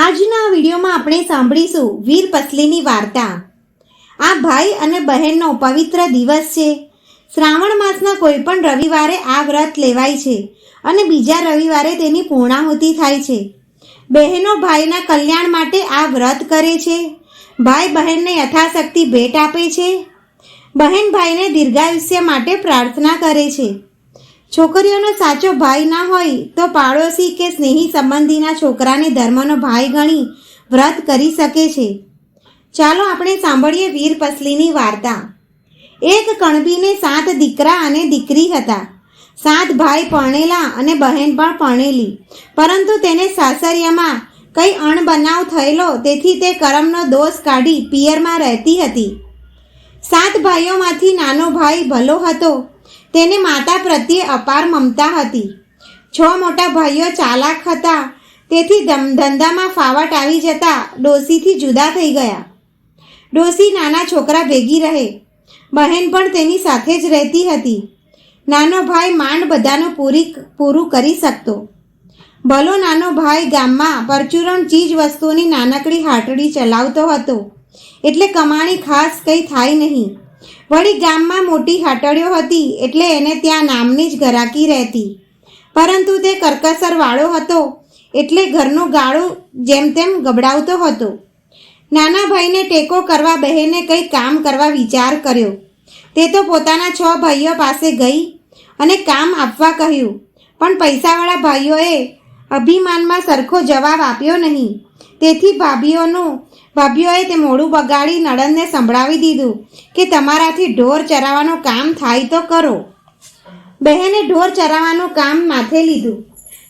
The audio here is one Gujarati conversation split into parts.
આજના વિડીયોમાં આપણે સાંભળીશું વીર પસલીની વાર્તા. આ ભાઈ અને બહેનનો પવિત્ર દિવસ છે. શ્રાવણ માસના કોઈ પણ રવિવારે આ વ્રત લેવાય છે અને બીજા રવિવારે તેની પૂર્ણાહુતિ થાય છે. બહેનો ભાઈના કલ્યાણ માટે આ વ્રત કરે છે. ભાઈ બહેનને યથાશક્તિ ભેટ આપે છે. બહેન ભાઈને દીર્ઘાયુષ્ય માટે પ્રાર્થના કરે છે. છોકરીઓનો સાચો ભાઈ ના હોય તો પાડોશી કે સ્નેહી સંબંધીના છોકરાને ધર્મનો ભાઈ ગણી વ્રત કરી શકે છે. ચાલો આપણે સાંભળીએ વીર પસલીની વાર્તા. એક કણબીને સાત દીકરા અને દીકરી હતા. સાત ભાઈ પરણેલા અને બહેન પણ પરણેલી. પરંતુ તેને સાસરિયામાં કંઈ અણબનાવ થયેલો તેથી તે કરમનો દોષ કાઢી પિયરમાં રહેતી હતી. સાત ભાઈઓમાંથી નાનો ભાઈ ભલો હતો. તેને માતા પ્રત્યે અપાર મમતા હતી. છ મોટા ભાઈઓ ચાલાક હતા. તેથી ધમ- ધંધામાં ફાવટ આવી જતા ડોસીથી જુદા થઈ ગયા. ડોસી નાના છોકરા ભેગી રહે. બહેન પણ તેની સાથે જ રહેતી હતી. નાનો ભાઈ માંડ બધાનું પૂરી પૂરું કરી શકતો. ભલો નાનો ભાઈ ગામમાં પરચુરણ ચીજ વસ્તુઓની નાનકડી હાટડી ચલાવતો હતો. એટલે કમાણી ખાસ કંઈ થાય નહીં. વળી ગામમાં મોટી હટડીઓ હતી એટલે એને ત્યાં નામની જ ઘરાકી રહેતી. પરંતુ તે કરકસર વાળો હતો એટલે ઘરનું ગાળું જેમ તેમ ગબડાવતો હતો. નાના ભાઈને ટેકો કરવા બહેને કંઈ કામ કરવા વિચાર કર્યો. તે તો પોતાના છ ભાઈઓ પાસે ગઈ અને કામ આપવા કહ્યું, પણ પૈસાવાળા ભાઈઓએ અભિમાનમાં સરખો જવાબ આપ્યો નહીં. તેથી ભાભીઓનું, ભાભીઓએ તે મોડું બગાડી નણંદને સંભળાવી દીધું કે તમારાથી ઢોર ચરાવવાનું કામ થાય તો કરો. બહેને ઢોર ચરાવવાનું કામ માથે લીધું.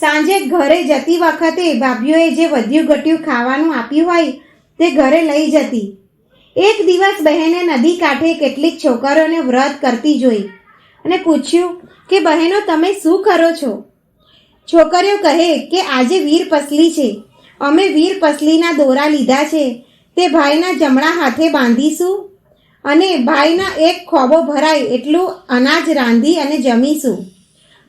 સાંજે ઘરે જતી વખતે ભાભીઓએ જે વધ્યું ઘટ્યું ખાવાનું આપ્યું હોય તે ઘરે લઈ જતી. એક દિવસ બહેને નદી કાંઠે કેટલીક છોકરીઓને વ્રત કરતી જોઈ અને પૂછ્યું કે, બહેનો, તમે શું કરો છો? છોકરીઓ કહે કે, આજે વીર પસલી છે. અમે વીર પસલીના દોરા લીધા છે. તે ભાઈના જમણા હાથે બાંધીશું અને ભાઈના એક ખોબો ભરાય એટલું અનાજ રાંધી અને જમીશું.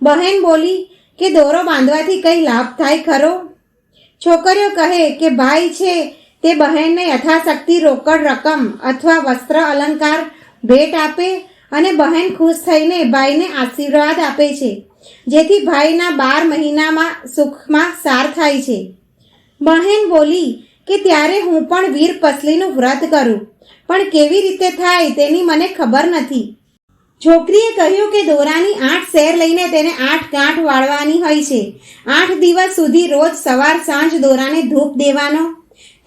બહેન બોલી કે દોરો બાંધવાથી કંઈ લાભ થાય ખરો? છોકરીઓ કહે કે ભાઈ છે તે બહેનને યથાશક્તિ રોકડ રકમ અથવા વસ્ત્ર અલંકાર ભેટ આપે અને બહેન ખુશ થઈને ભાઈને આશીર્વાદ આપે છે, જેથી ભાઈના બાર મહિનામાં સુખમાં સાર થાય છે. બહેન બોલી કે ત્યારે હું પણ વીર પસલીનું વ્રત કરું. પણ કેવી રીતે થાય તેની મને ખબર નથી. છોકરીએ કહ્યું કે દોરાની આઠ શેર લઈને તેને આઠ ગાંઠ વાળવાની હોય છે. આઠ દિવસ સુધી રોજ સવાર સાંજ દોરાને ધૂપ દેવાનો,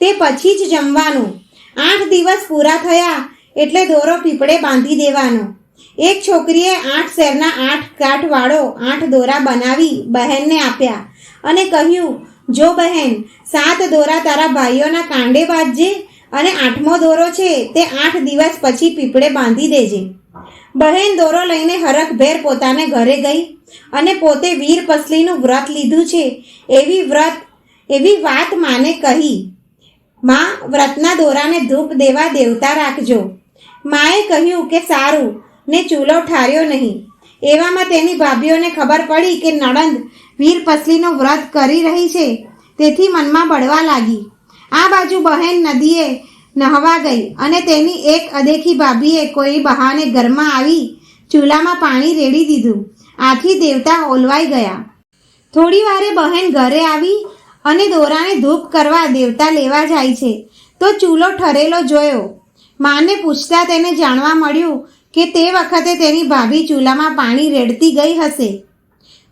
તે પછી જ જમવાનું. આઠ દિવસ પૂરા થયા એટલે દોરો પીપળે બાંધી દેવાનો. એક છોકરીએ આઠ શેરના આઠ ગાંઠ વાળો આઠ દોરા બનાવી બહેનને આપ્યા અને કહ્યું જો બહેન, સાત દોરા તારા ભાઈઓના કાંડે બાંધજે અને આઠમો દોરો છે તે આઠ દિવસ પછી પીપળે બાંધી દેજે. બહેન દોરો લઈને હરખભેર પોતાને ઘરે ગઈ અને પોતે વીર પસલીનું વ્રત લીધું છે. એવી વ્રત, એવી વાત માને કહી, માં, વ્રતના દોરાને ધૂપ દેવા દેવતા રાખજો. માએ કહ્યું કે સારું, ને ચૂલો ઠાર્યો નહીં. એવામાં તેની ભાભીઓને ખબર પડી કે નણંદ વીર પસલીનો વ્રત કરી રહી છે. તેથી મનમાં બળવા લાગી. આ બાજુ બહેન નદીએ નહવા ગઈ અને તેની એક અદેખી ભાભીએ કોઈ બહાને ઘરમાં આવી ચૂલામાં પાણી રેડી દીધું. આથી દેવતા ઓલવાઈ ગયા. થોડી વારે બહેન ઘરે આવી અને દોરાને ધૂપ કરવા દેવતા લેવા જાય છે. તો ચૂલો ઠરેલો જોયો. માને પૂછતા તેને જાણવા મળ્યું કે તે વખતે તેની ભાભી ચૂલામાં પાણી રેડતી ગઈ હશે.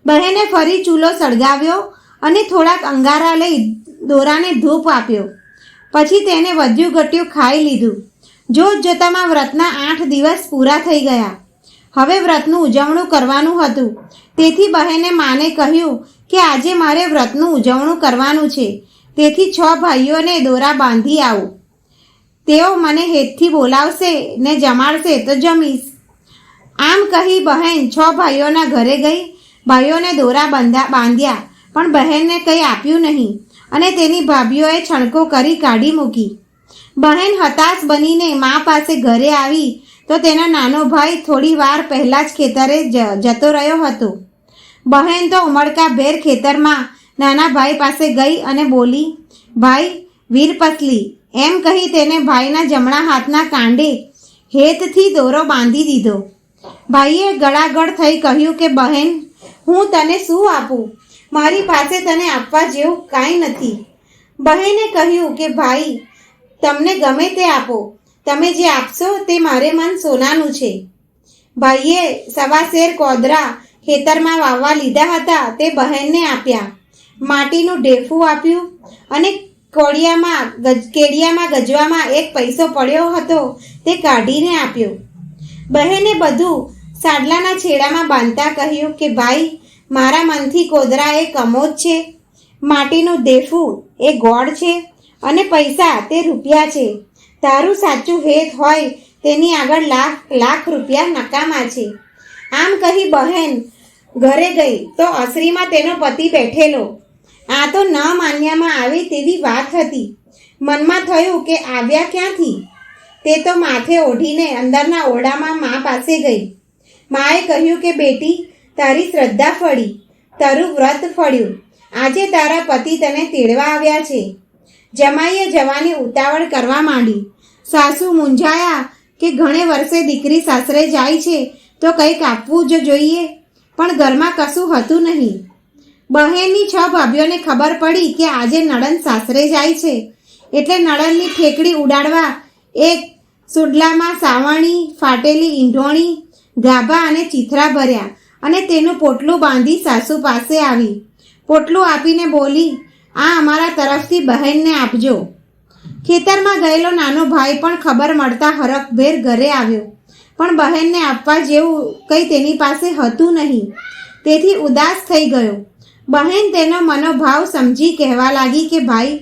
બહેને ફરી ચૂલો સળગાવ્યો અને થોડાક અંગારા લઈ દોરાને ધૂપ આપ્યો. પછી તેને વધ્યું ઘટ્યું ખાઈ લીધું. જોત જોતામાં વ્રતના આઠ દિવસ પૂરા થઈ ગયા. હવે વ્રતનું ઉજવણું કરવાનું હતું. તેથી બહેને માને કહ્યું કે આજે મારે વ્રતનું ઉજવણું કરવાનું છે. તેથી છ ભાઈઓને દોરા બાંધી આવું. તેઓ મને હેતથી બોલાવશે ને જમાડશે તો જમીશ. આમ કહી બહેન છ ભાઈઓના ઘરે ગઈ ભાઈઓને દોરા બંધા બાંધ્યા, પણ બહેનને કંઈ આપ્યું નહીં અને તેની ભાભીઓએ છણકો કરી કાઢી મૂકી. બહેન હતાશ બનીને મા પાસે ઘરે આવી તો તેનો નાનો ભાઈ થોડી વાર પહેલાં જ ખેતરે જતો રહ્યો હતો. બહેન તો ઉમળકા ભેર ખેતરમાં નાના ભાઈ પાસે ગઈ અને બોલી, ભાઈ વીરપતલી એમ કહી તેને ભાઈના જમણા હાથના કાંડે હેતથી દોરો બાંધી દીધો. ભાઈએ ગળાગળ થઈ કહ્યું કે, બહેન હું તને શું આપું? મારી પાસે તને આપવા જેવું કાંઈ નથી. બહેને કહ્યું કે, ભાઈ, તમને ગમે તે આપો. તમે જે આપશો તે મારે મન સોનાનું છે. ભાઈએ સવા શેર કોદરા ખેતરમાં વાવવા લીધા હતા. તે બહેનને આપ્યા. માટીનું ઢેફું આપ્યું અને કોડિયામાં ગજ, કેડિયામાં ગજવામાં એક પૈસો પડ્યો હતો તે કાઢીને આપ્યો. બહેને બધું સાડલાના છેડામાં બાંધતા કહ્યું કે, ભાઈ, મારા મનથી કોદરા એ કમોદ છે, માટીનું દેફું એ ગોળ છે અને પૈસા તે રૂપિયા છે. તારું સાચું હેત હોય તેની આગળ લાખ લાખ રૂપિયા નકામા છે. આમ કહી બહેન ઘરે ગઈ તો અસરીમાં તેનો પતિ બેઠેલો. આ તો ન માન્યામાં આવે તેવી વાત હતી. મનમાં થયું કે, આવ્યા ક્યાંથી? તે તો માથે ઓઢીને અંદરના ઓરડામાં મા પાસે ગઈ. માએ કહ્યું કે, બેટી, તારી શ્રદ્ધા ફળી, તારું વ્રત ફળ્યું. આજે તારા પતિ તને તેડવા આવ્યા છે. જમાઈએ જવાની ઉતાવળ કરવા માંડી. સાસુ મૂંઝાયા કે, ઘણે વર્ષે દીકરી સાસરે જાય છે, તો કંઈક આપવું જ જોઈએ. પણ ઘરમાં કશું હતું નહીં. બહેનની છ ભાભીઓને ખબર પડી કે, આજે નળન સાસરે જાય છે. એટલે નળનની ઠેકડી ઉડાડવા એક સુડલામાં સાવણી, ફાટેલી ઈંઢોણી ગાભા અને ચીથરા ભર્યા અને તેનું પોટલું બાંધી સાસુ પાસે આવી. પોટલું આપીને બોલી, આ અમારા તરફથી બહેનને આપજો. ખેતરમાં ગયેલો નાનો ભાઈ પણ ખબર મળતા હરખભેર ઘરે આવ્યો. પણ બહેનને આપવા જેવું કંઈ તેની પાસે હતું નહીં. તેથી ઉદાસ થઈ ગયો. બહેન તેનો મનોભાવ સમજી કહેવા લાગી કે, ભાઈ,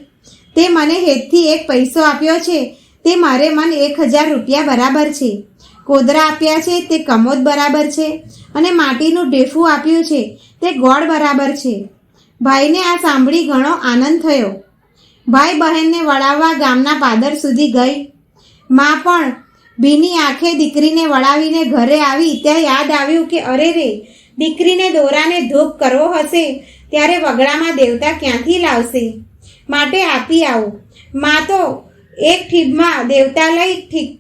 તે મને હેતથી એક પૈસો આપ્યો છે. તે મારે મન એક હજાર રૂપિયા બરાબર છે. કોદરા આપ્યા છે, તે કમોદ બરાબર છે અને માટીનું ઢેફું આપ્યું છે, તે ગોળ બરાબર છે. ભાઈને આ સાંભળી ઘણો આનંદ થયો. ભાઈ બહેનને વળાવવા ગામના પાદર સુધી ગઈ. માં પણ ભીની આંખે દીકરીને વળાવીને ઘરે આવી, ત્યાં યાદ આવ્યું કે, અરે રે, દીકરીને દોરાને ધૂપ કરવો હશે, ત્યારે વગડામાં દેવતા ક્યાંથી લાવશે? માટે આપી આવો. માં તો એક ઠીબમાં દેવતા લઈ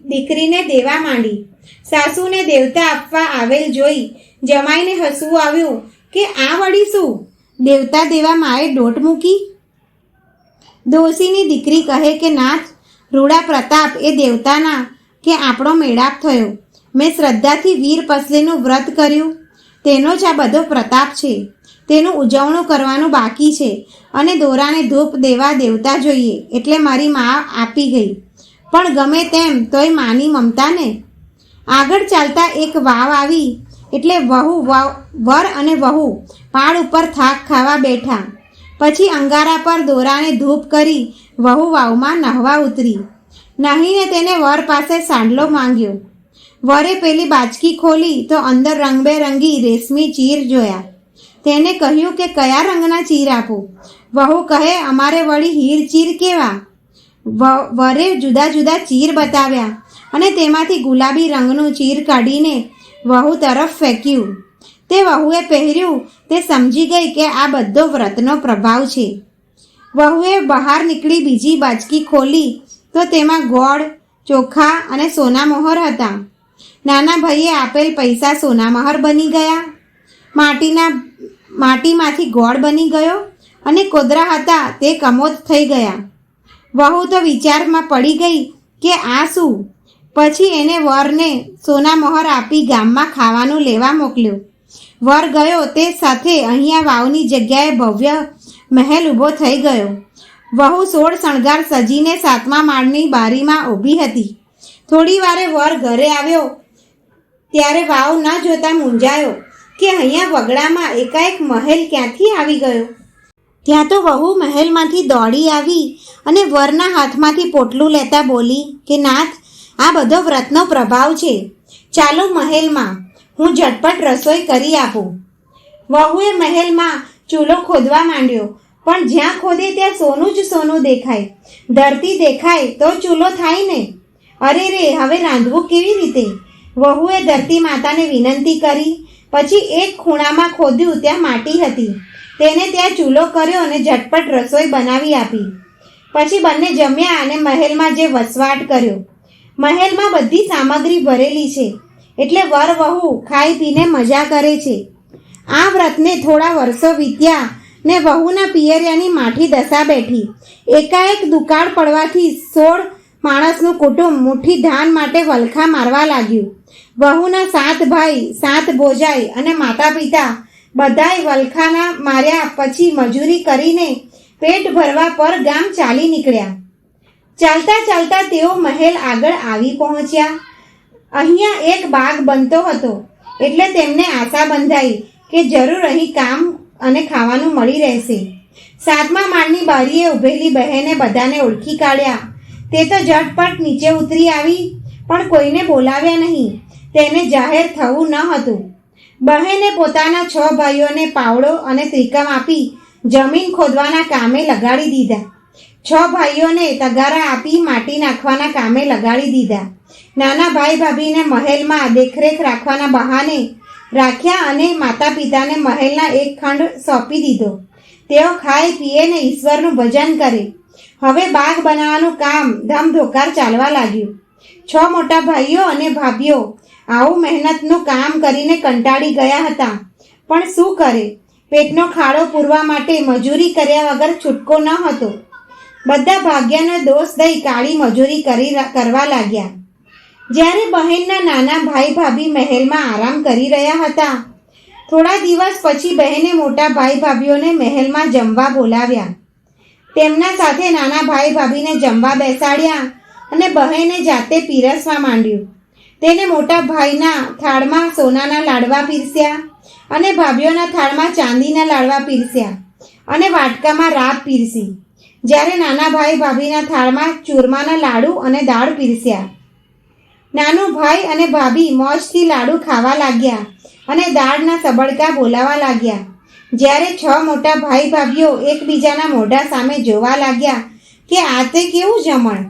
દીકરીને દેવા માંડી. સાસુને દેવતા આપવા આવેલ જોઈ જમાઈને હસવું આવ્યું કે આ વળી શું? દેવતા દેવા માએ દોટ મૂકી? દોશીની દીકરી કહે કે, નાથ, રૂડા પ્રતાપ એ દેવતાના કે આપણો મેળાપ થયો. મેં શ્રદ્ધાથી વીર પસલીનું વ્રત કર્યું. તેનો જ આ બધો પ્રતાપ છે. તેનું ઉજવણું કરવાનું બાકી છે અને દોરાને ધૂપ દેવા દેવતા જોઈએ એટલે મારી મા આપી ગઈ. પણ ગમે તેમ તોય માની મમતા ને આગળ ચાલતા એક વાવ આવી, એટલે વહુ વાવ, વર અને વહુ પાળ ઉપર થાક ખાવા બેઠા. પછી અંગારા પર દોરાને ધૂપ કરી વહુ વાવમાં નહવા ઉતરી. નહીને તેને વર પાસે સાંડલો માંગ્યો. વરે પેલી બાચકી ખોલી તો અંદર રંગબેરંગી રેશમી ચીર જોયા. તેને કહ્યું કે કયા રંગના ચીર આપું? વહુ કહે, અમારે વળી હીર ચીર કેવા? વરે જુદા જુદા ચીર બતાવ્યા. અને તેમાંથી ગુલાબી રંગનું ચીર કાઢીને વહુ તરફ ફેંક્યું. તે વહુએ પહેર્યું, તે સમજી ગઈ કે આ બધો વ્રતનો પ્રભાવ છે. વહુએ બહાર નીકળી બીજી બાચકી ખોલી, તો તેમાં ગોળ, ચોખા અને સોનામહોર હતા. નાના ભાઈએ આપેલ પૈસા સોનામહોર બની ગયા. માટીના, માટીમાંથી ગોળ બની ગયો અને કોદરા હતા, તે કમોદ થઈ ગયા. વહુ તો વિચારમાં પડી ગઈ કે આ શું? પછી એને વરને સોના મહોર આપી ગામમાં ખાવાનું લેવા મોકલ્યો. વર ગયો તે સાથે અહીંયા વાવની જગ્યાએ ભવ્ય મહેલ ઊભો થઈ ગયો. વહુ સોળ શણગાર સજીને સાતમા માળની બારીમાં ઊભી હતી. થોડી વારે વર ઘરે આવ્યો. ત્યારે વાવ ન જોતા મૂંઝાયો કે અહીંયા વગડામાં એકાએક મહેલ ક્યાંથી આવી ગયો? ત્યાં તો વહુ મહેલમાંથી દોડી આવી અને વરના હાથમાંથી પોટલું લેતા બોલી કે, નાથ આ બધો વ્રતનો પ્રભાવ છે. ચાલો મહેલમાં હું ઝટપટ રસોઈ કરી આપું. વહુએ મહેલમાં ચૂલો ખોદવા માંડ્યો, પણ જ્યાં ખોદે ત્યાં સોનું જ સોનું દેખાય. ધરતી દેખાય તો ચૂલો થાય ને. અરે રે, હવે રાંધવું કેવી રીતે? વહુએ ધરતી માતાને વિનંતી કરી, પછી એક ખૂણામાં ખોદ્યું ત્યાં માટી હતી. તેને ત્યાં ચૂલો કર્યો અને ઝટપટ રસોઈ બનાવી આપી. પછી બંને જમ્યા અને મહેલમાં જે વસવાટ કર્યો. મહેલમાં બધી સામગ્રી ભરેલી છે. એટલે વર વહુ ખાઈ પીને મજા કરે છે. આ વ્રતને થોડા વર્ષો વીત્યા ને વહુના પિયરિયાની માઠી દશા બેઠી. એકાએક દુકાળ પડવાથી સોળ માણસનું કુટુંબ મુઠ્ઠી ધાન માટે વલખા મારવા લાગ્યું. વહુના સાત ભાઈ, સાત ભોજાઈ અને માતા પિતા બધાય વલખાના માર્યા પછી મજૂરી કરીને પેટ ભરવા પર ગામ ચાલી નીકળ્યા. ચાલતા ચાલતા તેઓ મહેલ આગળ આવી પહોંચ્યા. અહીંયા એક બાગ બનતો હતો, એટલે તેમને આશા બંધાઈ કે જરૂર અહીં કામ અને ખાવાનું મળી રહેશે. સાતમા માળની બારીએ ઊભેલી બહેને બધાને ઓળખી કાઢ્યા. તે તો ઝટપટ નીચે ઉતરી આવી, પણ કોઈને બોલાવ્યા નહીં. તેને જાહેર થવું ન હતું. બહેને પોતાના છ ભાઈઓને પાવડો અને ત્રિકમ આપી જમીન ખોદવાના કામે લગાડી દીધા. છ ભાઈઓને તગારા આપી માટી નાખવાના કામે લગાડી દીધા. નાના ભાઈ ભાભીને મહેલમાં દેખરેખ રાખવાના બહાને રાખ્યા અને માતા પિતાને મહેલના એક ખંડ સોંપી દીધો. તેઓ ખાય, પીએ ને ઈશ્વરનું ભજન કરે. હવે બાગ બનાવવાનું કામ ધમધોકાર ચાલવા લાગ્યું. છ મોટા ભાઈઓ અને ભાભીઓ આવું મહેનતનું કામ કરીને કંટાળી ગયા હતા. પણ શું કરે? પેટનો ખાડો પૂરવા માટે મજૂરી કર્યા વગર છૂટકો ન હતો. બધા ભાગ્યનો દોષ દઈ કાળી મજૂરી કરી કરવા લાગ્યા. જ્યારે બહેનના નાના ભાઈ ભાભી મહેલમાં આરામ કરી રહ્યા હતા, થોડા દિવસ પછી બહેને મોટા ભાઈ ભાભીઓને મહેલમાં જમવા બોલાવ્યા. તેમના સાથે નાના ભાઈ ભાભીને જમવા બેસાડ્યા અને બહેને જાતે પીરસવા માંડ્યું. તેને મોટા ભાઈના થાળમાં સોનાના લાડવા પીરસ્યા અને ભાભીઓના થાળમાં ચાંદીના લાડવા પીરસ્યા અને વાટકામાં રાબ પીરસી. જ્યારે નાના ભાઈ ભાભીના થાળમાં ચૂરમાના લાડુ અને દાળ પીરસ્યા. નાનો ભાઈ અને ભાભી મોજથી લાડુ ખાવા લાગ્યા અને દાળના સબડકા બોલાવા લાગ્યા. જ્યારે છ મોટા ભાઈ ભાભીઓ એકબીજાના મોઢા સામે જોવા લાગ્યા કે આ તે કેવું જમણ?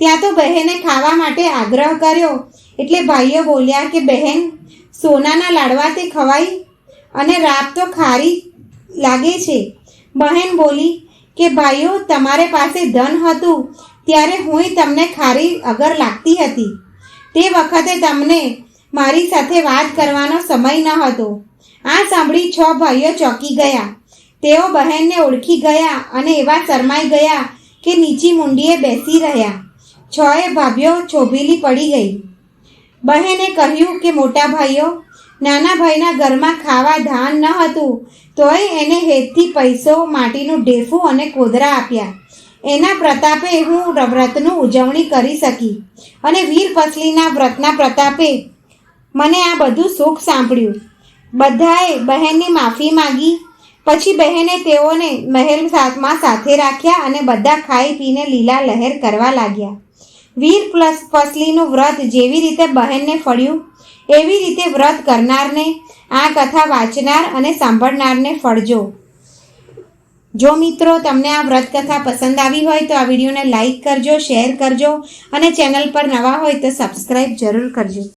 ત્યાં તો બહેને ખાવા માટે આગ્રહ કર્યો. એટલે ભાઈઓ બોલ્યા કે બહેન, સોનાના લાડવા તે ખવાય? અને રાત તો ખારી લાગે છે. બહેન બોલી કે ભાઈઓ, તમારે પાસે ધન હતું ત્યારે હુંય તમને ખારી અગર લાગતી હતી. તે વખતે તમને મારી સાથે વાત કરવાનો સમય ન હતો. આ સાંભળી છ ભાઈઓ ચોંકી ગયા. તેઓ બહેનને ઓળખી ગયા અને એવા શરમાઈ ગયા કે નીચી મુંડીએ બેસી રહ્યા. છએ ભાભીઓ છોભીલી પડી ગઈ. બહેને કહ્યું કે, મોટા ભાઈઓ નાના ભાઈના ઘરમાં ખાવા ધાન ન હતું, તોય એને હેતથી પૈસો, માટીનું ઢેફું અને કોદરા આપ્યા. એના પ્રતાપે હું વ્રતનું ઉજવણી કરી શકી અને વીર પસલીના વ્રતના પ્રતાપે મને આ બધું સુખ સાંભળ્યું. બધાએ બહેનની માફી માંગી, પછી બહેને તેઓને મહેલ સાથમાં સાથે રાખ્યા અને બધા ખાઈ પીને લીલા લહેર કરવા લાગ્યા. વીર પ્લસ પસલીનું વ્રત જેવી રીતે બહેનને ફળ્યું એવી રીતે વ્રત કરનારને આ કથા વાંચનાર અને સાંભળનારને ફળજો. જો મિત્રો તમને આ વ્રત કથા પસંદ આવી હોય તો આ વિડીયોને લાઈક કરજો, શેર કરજો અને ચેનલ પર નવા હોય તો સબસ્ક્રાઈબ જરૂર કરજો.